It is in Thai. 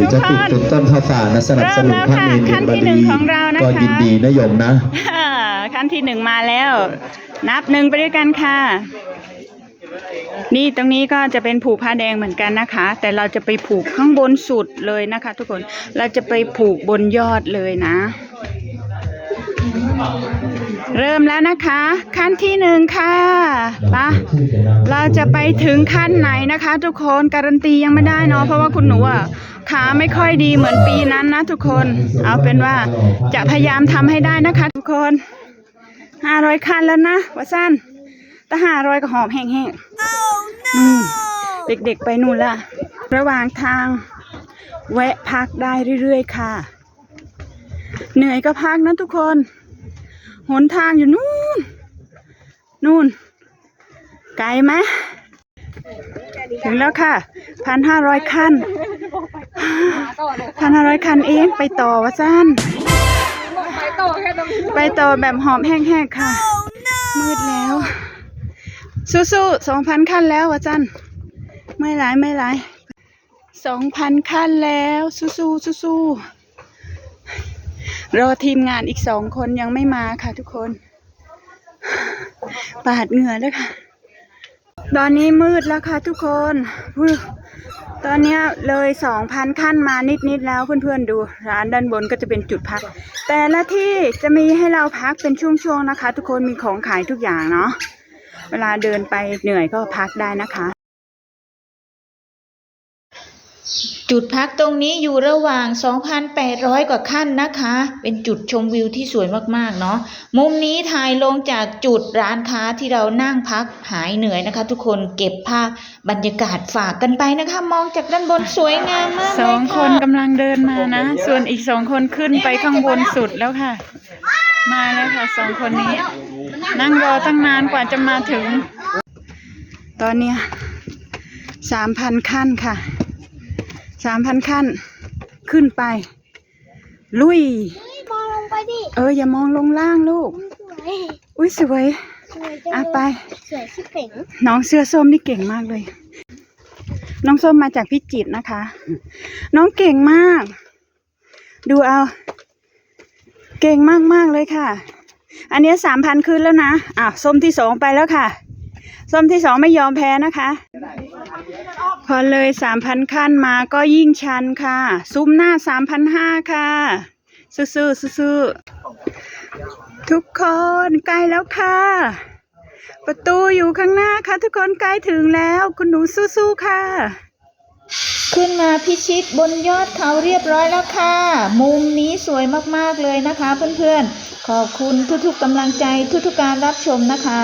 หรือจะปลูกต้นต้นข้าวสารนะสนับสนุนพระเนรขั้นที่หนึ่งของเรานะคะก็ยินดีนะโยมนะอ่าขั้นที่หนึ่งมาแล้ว นับหนึ่งไปด้วยกันค่ะ นี่ตรงนี้ก็จะเป็นผูกผ้าแดงเหมือนกันนะคะ แต่เราจะไปผูกข้างบนสุดเลยนะคะ ทุกคนเราจะไปผูกบนยอดเลยนะ เริ่มแล้วนะคะ ขั้นที่หนึ่งค่ะไปะเราจะไปถึงขั้นไหนนะคะ ทุกคนการันตียังไม่ได้เนาะเพราะว่าคุณหนูอะ ขาไม่ค่อยดีเหมือนปีนั้นนะทุกคน เอาเป็นว่าจะพยายามทำให้ได้นะคะ ทุกคนห้าร้อยขั้นแล้วนะว่าสั้นแต่ห้าร้อยก็หอบแห้งๆอืมเด็กๆไปนู่นละระหว่างทาง แวะพักได้เรื่อยๆค่ะ เหนื่อยก็พักนะทุกคน หนทางอยู่นู่น นู่น ไกลไหมถึงแล้วค่ะพันห้าร้อยขั้น พันห้าร้อยขั้นเองไปต่อวะสั้นไปต่อแค่ตรงนี้ไปต่อแบบหอมแห้งๆค่ะ มืดแล้ว สู้ๆสองพันขั้นแล้ววะจันไม่ไรไม่ไรสองพันขั้นแล้ว สู้ๆสู้ๆรอทีมงานอีกสองคนยังไม่มาค่ะทุกคน ปาดเหงื่อแล้วค่ะ ตอนนี้มืดแล้วค่ะทุกคนอุ๊ย ตอนนี้เลยสองพันขั้นมานิดๆแล้วเพื่อนๆดูร้านด้านบนก็จะเป็นจุดพัก แต่ละที่จะมีให้เราพักเป็นช่วงๆนะคะ ทุกคนมีของขายทุกอย่างเนาะเวลาเดินไปเหนื่อยก็พักได้นะคะ จุดพักตรงนี้อยู่ระหว่าง 2,800 กว่าขั้นนะคะ เป็นจุดชมวิวที่สวยมากๆ เนาะ มุมนี้ถ่ายลงจากจุดร้านค้าที่เรานั่งพักหายเหนื่อยนะคะ ทุกคนเก็บภาพบรรยากาศฝากกันไปนะคะ มองจากด้านบนสวยงามมากสเลอยงค่ะคนกำลังเดินมานะ ส่วนอีกสองคนขึ้นไปข้างบนสุดแล้วค่ะ มาแล้วค่ะสองคนนี้ นั่งรอตั้งนานกว่าจะมาถึง ตอนเนี้ยสามพันขั้นค่ะ สามพันขั้น ขึ้นไป ลุย มองลงไปดิเอออย่ามองลงล่างลูก สวยอุ้ยสวย สวยจังอะเลยไปสวยชิบเป๋งน้องเสื้อส้มนี่เก่งมากเลย น้องส้มมาจากพิจิตรนะคะ น้องเก่งมาก ดูเอา เก่งมากมากๆเลยค่ะ อันนี้สามพันขึ้นแล้วนะ อ้าวส้มที่สองไปแล้วค่ะ ส้มที่สองไม่ยอมแพ้นะคะพ อเลยสามพันขั้นมาก็ยิ่งชันค่ะ ซุ้มหน้าสามพันห้าค่ะ ซื่อๆซื่อๆทุกคนใกล้แล้วค่ะ ประตูอยู่ข้างหน้าค่ะ ทุกคนใกล้ถึงแล้ว คุณหนูสู้ๆค่ะ ขึ้นมาพิชิตบนยอดเขาเรียบร้อยแล้วค่ะ มุมนี้สวยมากๆเลยนะคะ เพื่อนๆ ขอบคุณทุกๆกำลังใจทุกๆการรับชมนะคะ